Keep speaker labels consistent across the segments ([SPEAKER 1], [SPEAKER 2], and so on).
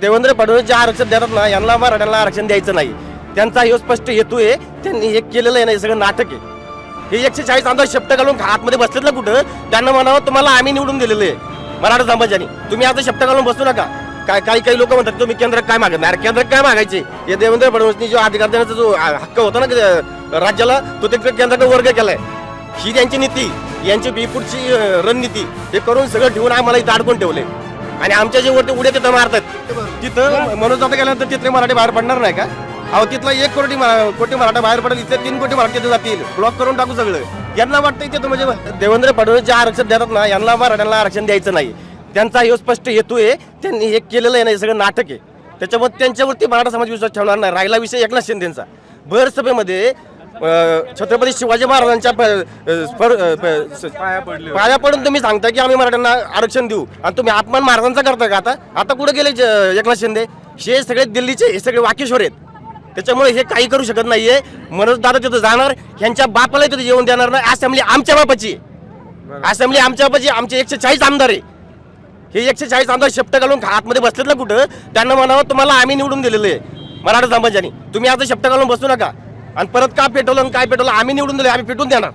[SPEAKER 1] देवेंद्र फडणवीस जे आरक्षण देतात ना यांना मराठ्यांना आरक्षण द्यायचं नाही. त्यांचा हे स्पष्ट हेतू आहे त्यांनी हे केलेलं आहे ना हे सगळं नाटक आहे. हे एकशे चाळीस आमदार शब्द घालून आतमध्ये बसलेत ना कुठं त्यांना म्हणावं तुम्हाला आम्ही निवडून दिलेलं आहे. मराठा समाजाने. तुम्ही आता शब्द घालून बसू नका. काय काही काही लोक म्हणतात तुम्ही केंद्र काय मागत नाही? केंद्र काय मागायचे? हे देवेंद्र फडणवीसनी जो अधिकार देण्याचा जो हक्क होता ना राज्याला तो ते केंद्राकडे वर्ग केलाय. ही त्यांची नीती यांची बी पुढची रणनीती हे करून सगळं ठेवून आम्हाला इथं अडकून ठेवले आणि आमच्या जे वरती उड्या तिथं मारतात. तिथं म्हणून जाता गेल्यानंतर तिथले मराठी बाहेर पडणार नाही का? अहो तिथला एक कोटी मरा- कोटी मराठा बाहेर पडेल इथे तीन कोटी मराठी तिथे जातील. ब्लॉक करून टाकू सगळं. यांना वाटतं इथे म्हणजे देवेंद्र फडणवीस जे आरक्षण देतात ना यांना मराठ्यांना आरक्षण द्यायचं नाही. त्यांचा हे स्पष्ट हेतू आहे त्यांनी हे केलेलं आहे ना हे सगळं नाटक आहे. त्याच्यामुळे त्यांच्यावरती मराठा समाज विश्वास ठेवणार नाही. राहिला विषय एकनाथ शिंदेचा. भर सभेमध्ये छत्रपती शिवाजी महाराजांच्या पाया पडून तुम्ही सांगता की आम्ही मराठ्यांना आरक्षण देऊ. आणि तुम्ही अपमान महाराजांचा करता का आता? आता कुठे गेले एकनाथ शिंदे? हे सगळे दिल्लीचे हे सगळे वाकेश्वर आहेत. त्याच्यामुळे हे काही करू शकत नाहीये. मनोज दादा तिथं जाणार ह्यांच्या बापाला तिथे जेवण देणार नाही. असेंब्ली आमच्या बापाची. असेंब्ली आमच्या बापाची आमचे एकशे चाळीस आमदार आहे. हे एकशे चाळीस आमदार शब्द घालून आतमध्ये बसलेत ना कुठं? त्यांना म्हणावं तुम्हाला आम्ही निवडून दिलेलं आहे. मराठा समाजाने. तुम्ही आता शब्द घालून बसू नका. आणि परत का पेटवलं आणि काय पेटवलं? आम्ही निवडून दिले आम्ही पेटून देणार.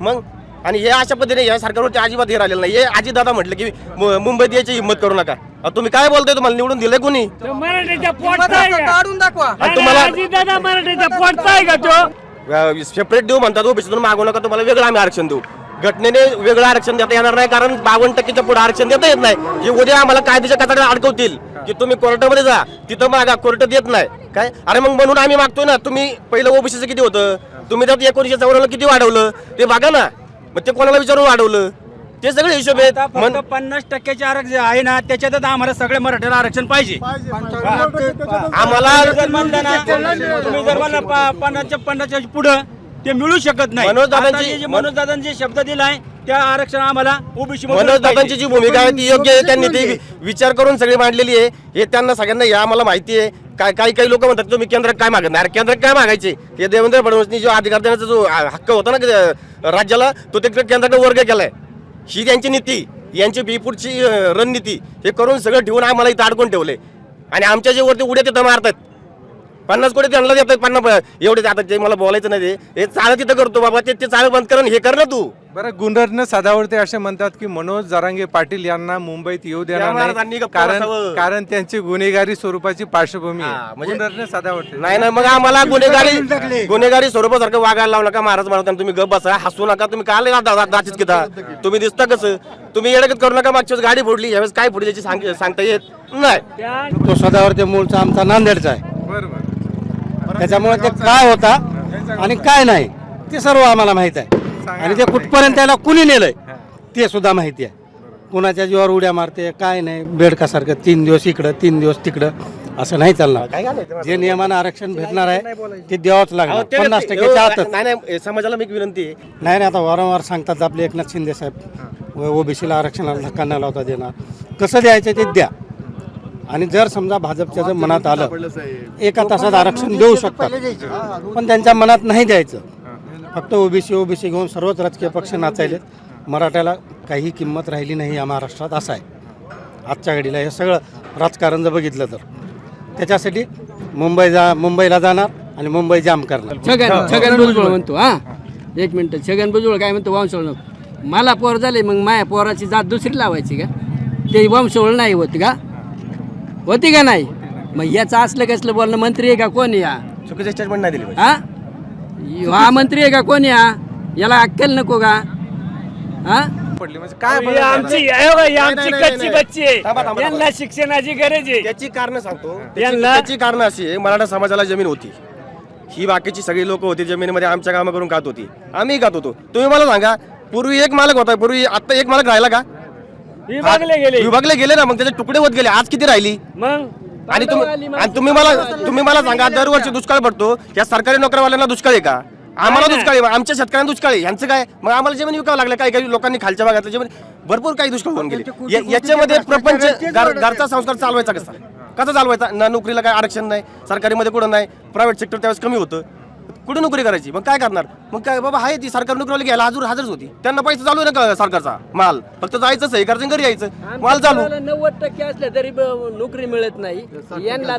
[SPEAKER 1] मग? आणि हे अशा पद्धतीने या सरकारवरती अजिबात हे राहिलेलं नाही. हे अजितदादा म्हटलं की मुंबईत यायची हिंमत करू नका. तुम्ही काय बोलताय? तुम्हाला निवडून दिलंय कोणी?
[SPEAKER 2] तो मराठीच्या पोटचा आहे का?
[SPEAKER 3] काढून दाखवा.
[SPEAKER 1] आणि तुम्हाला
[SPEAKER 2] दादा मराठीच्या पोटचा आहे का तो?
[SPEAKER 1] सेपरेट देऊ म्हणतात ओबीसीतून मागू नका तुम्हाला वेगळं आम्ही आरक्षण देऊ. घटनेने वेगळं आरक्षण देता येणार नाही कारण बावन्न टक्केच्या पुढे आरक्षण देता येत नाही. हे उद्या आम्हाला कायद्याच्या कचाड्यात अडकवतील. की तुम्ही कोर्टामध्ये जा तिथं मागा कोर्ट देत नाही. काय? अरे मग म्हणून आम्ही मागतोय ना. तुम्ही पहिलं ओबीसीचं किती होतं? तुम्ही त्यात एकोणीसशे चौऱ्याण्णव किती वाढवलं? ते बघा ना. मग ते कोणाला विचारून वाढवलं? ते सगळे हिशोब आहेत.
[SPEAKER 4] आता
[SPEAKER 1] म्हण-
[SPEAKER 4] फक्त पन्नास टक्क्याचे आरक्षण आहे ना त्याच्यातच आम्हाला सगळे मराठ्याला आरक्षण पाहिजे.
[SPEAKER 1] आम्हाला
[SPEAKER 4] तुम्ही जर म्हणलं ना तुम्ही जर म्हणलं प- पन्नासच्या पन्नासच्या पुढं ते मिळू शकत नाही.
[SPEAKER 1] मनोज दादांची-
[SPEAKER 4] आता हे जे मनोज दादांनी जे शब्द दिलाय त्या आरक्षण आम्हाला ओबीसी
[SPEAKER 1] मनोज दादांची जी भूमिका आहे ती योग्य आहे त्यांनी ती विचार करून सगळी मांडलेली आहे. हे त्यांना सगळ्यांना या आम्हाला माहिती आहे. काय काही काही लोक म्हणतात तुम्ही केंद्र काय मागत नाही? अरे केंद्र काय मागायचे? हे देवेंद्र फडणवीसनी जो अधिकार देण्याचा जो हक्क होता ना राज्याला तो ते केंद्राकडे वर्ग केलाय. ही त्यांची नीती यांची बिपुटची रणनीती हे करून सगळं ठेवून आम्हाला इथं अडकून ठेवले. आणि आमच्या जे वरती उड्या तिथं मारतात पन्नास कोटी त्यांना देतात पन्नास एवढे आता ते मला बोलायचं नाही ते. हे चाळ तिथं करतो बाबा ते ते चाळ बंद कर आणि हे कर ना तू.
[SPEAKER 5] बरं गुंडरनं सदावरते असे म्हणतात की मनोज जरांगे पाटील यांना मुंबईत येऊ
[SPEAKER 1] या
[SPEAKER 5] देणार
[SPEAKER 1] महाराजांनी
[SPEAKER 5] नाही
[SPEAKER 1] गप्प
[SPEAKER 5] कारण
[SPEAKER 1] बसावं.
[SPEAKER 5] कारण त्यांची गुन्हेगारी स्वरूपाची पार्श्वभूमी
[SPEAKER 1] हा,
[SPEAKER 5] आहे
[SPEAKER 1] म्हणजे-
[SPEAKER 5] सदावरते.
[SPEAKER 1] नाही ना मग आम्हाला गुन्हेगारी गुन्हेगारी स्वरूपासारखं वागायला लावू नका महाराज म्हणतात तुम्ही गप बसा हसू नका तुम्ही काल दाचित घेता तुम्ही दिसता कसं? तुम्ही येडगत करू नका मागच्या वेळेस गाडी फोडली यावेळेस काय फोडली सांग- सांगता येत नाही.
[SPEAKER 6] तो सदावरती मूळचा आमचा नांदेडचा आहे.
[SPEAKER 5] बरोबर
[SPEAKER 6] त्याच्यामुळे ते काय होता आणि काय नाही ते सर्व आम्हाला माहीत आहे. आणि ते कुठपर्यंत त्याला कुणी नेलंय ते सुद्धा माहिती आहे. कुणाच्या जीवावर उड्या मारते काय नाही बेडकासारखं तीन दिवस इकडं तीन दिवस तिकडं असं नाही चालणार. जे नियमानं आरक्षण भेटणार आहे ते द्यावंच लागणार. पन्नास टक्क्याच्या आतच
[SPEAKER 1] नाही नाही समाजाला मी विनंती आहे.
[SPEAKER 6] नाही नाही आता वारंवार सांगतात आपले एकनाथ शिंदे साहेब. ओबीसीला आरक्षणाला धक्का न लावता देणार. कसं द्यायचं ते द्या. आणि जर समजा भाजपच्या जर मनात आलं एका तासात आरक्षण देऊ शकतात. पण त्यांच्या मनात नाही द्यायचं. फक्त ओबीसी ओबीसी घेऊन सर्वच राजकीय पक्ष नाचायलेत. मराठ्याला काही किंमत राहिली नाही या महाराष्ट्रात असं आहे. आजच्या घडीला हे सगळं राजकारण जर बघितलं तर. त्याच्यासाठी मुंबई जा मुंबईला जाणार आणि मुंबई जाम करणार.
[SPEAKER 2] छगन छगन भुजबळ म्हणतो हा. एक मिनिट छगन भुजबळ काय म्हणतो वंशवळ मला पोर झाले मग माया पोराची जात दुसरी लावायची का? ते वंशवळ नाही होती का? होती का नाही? मग याचं असलं कसलं बोलणं? मंत्री आहे का? कोण या?
[SPEAKER 1] चुकीचं स्टेटमेंट नाही दिली
[SPEAKER 2] हा? हा मंत्री आहे का? कोण या? याला अक्कल नको का? हा?
[SPEAKER 5] पडली म्हणजे काय
[SPEAKER 2] ही
[SPEAKER 5] बदल झाला?
[SPEAKER 2] आमची हे बघा, ही आमची
[SPEAKER 1] नाही, नाही,
[SPEAKER 2] कच्ची
[SPEAKER 1] नाही.
[SPEAKER 2] बच्ची आहे.
[SPEAKER 1] थांबा, थांबा,
[SPEAKER 2] यांना शिक्षणाची गरज आहे.
[SPEAKER 1] त्याची कारण सांगतो. त्याची
[SPEAKER 2] यांना-
[SPEAKER 1] त्याची कारण अशी आहे मराठा समाजाला जमीन होती. ही बाकीची सगळी लोक होती जमिनीमध्ये आमच्या कामं करून खात होती. आम्ही खात होतो. तुम्ही मला सांगा पूर्वी एक मालक होता पूर्वी आता एक मालक राहिला का?
[SPEAKER 2] विभागले गेले.
[SPEAKER 1] विभागले गेले ना मग त्याचे तुकडे होत गेले. आज किती राहिली?
[SPEAKER 2] मग?
[SPEAKER 1] आणि तुम्ही आणि तुम्ही मला तुम्ही मला सांगा दरवर्षी दुष्काळ पडतो. या सरकारी नोकरवाल्यांना दुष्काळ आहे का? आम्हाला दुष्काळ आहे. आमच्या शेतकऱ्यांना दुष्काळ आहे. यांचं काय? मग आम्हाला जमीन विकावं लागलं. काही काही लोकांनी खालच्या भागातलं जमीन भरपूर काही दुष्काळ होऊन गेले. या- याच्यामध्ये प्रपंच घर- घरचा संस्कार चालवायचा कसा? कसा चालवायचा? ना नोकरीला काय आरक्षण नाही. सरकारी मध्ये कुठं नाही. प्रायव्हेट सेक्टर त्यावेळेस कमी होतं. कुठे नोकरी करायची? मग काय करणार? मग काय बाबा आहे ती सरकार नोकरीवाली घ्यायला हजर हजरच होती. त्यांना पैसे चालू आहे ना का सरकारचा? माल. फक्त जायचं सही करायचं घरी यायचं. माल चालू.
[SPEAKER 2] नव्वद टक्के असल्या तरी ब- नोकरी मिळत नाही. यांना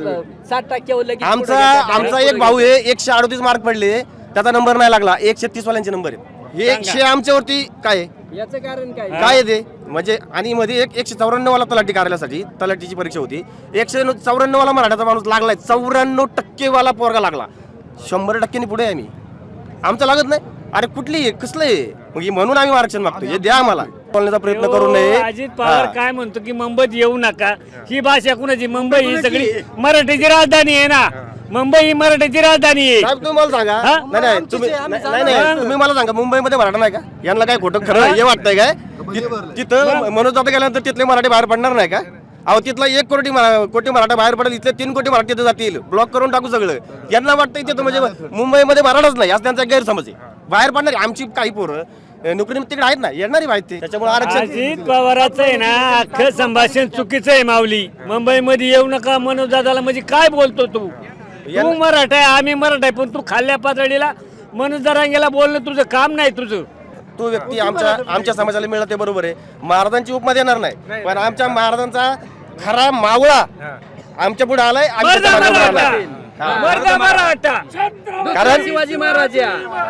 [SPEAKER 2] साठ टक्क्यावर लगेच
[SPEAKER 1] आमचा
[SPEAKER 2] पुढे.
[SPEAKER 1] आमचा एक भाऊ आहे एकशे अडतीस मार्क पडले. त्याचा नंबर नाही लागला. एकशे तीस वाल्यांचे नंबर आहेत. हे एकशे आमच्यावरती काय आहे?
[SPEAKER 2] याचं कारण काय?
[SPEAKER 1] काय आहे ते? म्हणजे आणि मध्ये एक एकशे चौऱ्याण्णव वाला तलाठी कार्यालयासाठी तलाठीची परीक्षा होती. एकशे चौऱ्याण्णव वाला मराठाचा माणूस लागलाय. चौऱ्याण्णव टक्के वाला पोरगा लागला. शंभर टक्क्यांनी पुढे आहे आम्ही आमचं लागत नाही. अरे कुठली आहे? कसलं आहे? मग हे म्हणून आम्ही आरक्षण मागतो हे द्या आम्हाला. बोलण्याचा प्रयत्न करू नये.
[SPEAKER 4] हो, अजित पवार. काय म्हणतो की मुंबईत येऊ नका. ही भाषा कुणाची? मुंबई ही सगळी मराठीची राजधानी आहे ना. मुंबई ही मराठीची राजधानी आहे.
[SPEAKER 1] साहेब तुम्ही मला सांगा.
[SPEAKER 4] हा?
[SPEAKER 1] नाही नाही तुम्ही नाही नाही तुम्ही मला सांगा मुंबईमध्ये मराठा नाही का? यांना काय खोटं खरं हे वाटतंय काय? ति- तिथं मनोज जाता गेल्यानंतर तिथले मराठी बाहेर पडणार नाही का? अहो तिथला एक कोटी मरा- कोटी मराठा बाहेर पडेल इथले तीन कोटी मराठी तिथे जातील. ब्लॉक करून टाकू सगळं. यांना वाटतंय तिथं म्हणजे मुंबईमध्ये मराठाच नाही असं त्यांचा गैरसमज आहे. बाहेर पडणार आमची काही पोरं नोकरी तिकडे आहेत ना येणारी माहिती त्याच्यामुळे आरक्षण
[SPEAKER 4] अजित पवाराचं आहे ना अख्खं संभाषण चुकीचं आहे माऊली. मुंबईमध्ये येऊ नका मनोज दादाला म्हणजे काय बोलतो तू? तू मराठा आहे आम्ही मराठा आहे पण तू खाल्ल्या पातळीला मनोज दरांगेला बोलणं तुझं काम नाही तुझं.
[SPEAKER 1] तो व्यक्ती आमच्या आमच्या समाजाला मिळत ते बरोबर आहे. महाराजांची उपमा देणार नाही. पण आमच्या महाराजांचा खरा मावळा आमच्या पुढे आलाय आमच्या समाजापुढे आलाय. हा. कारण
[SPEAKER 2] शिवाजी महाराज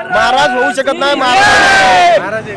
[SPEAKER 1] महाराज होऊ शकत नाही महाराज.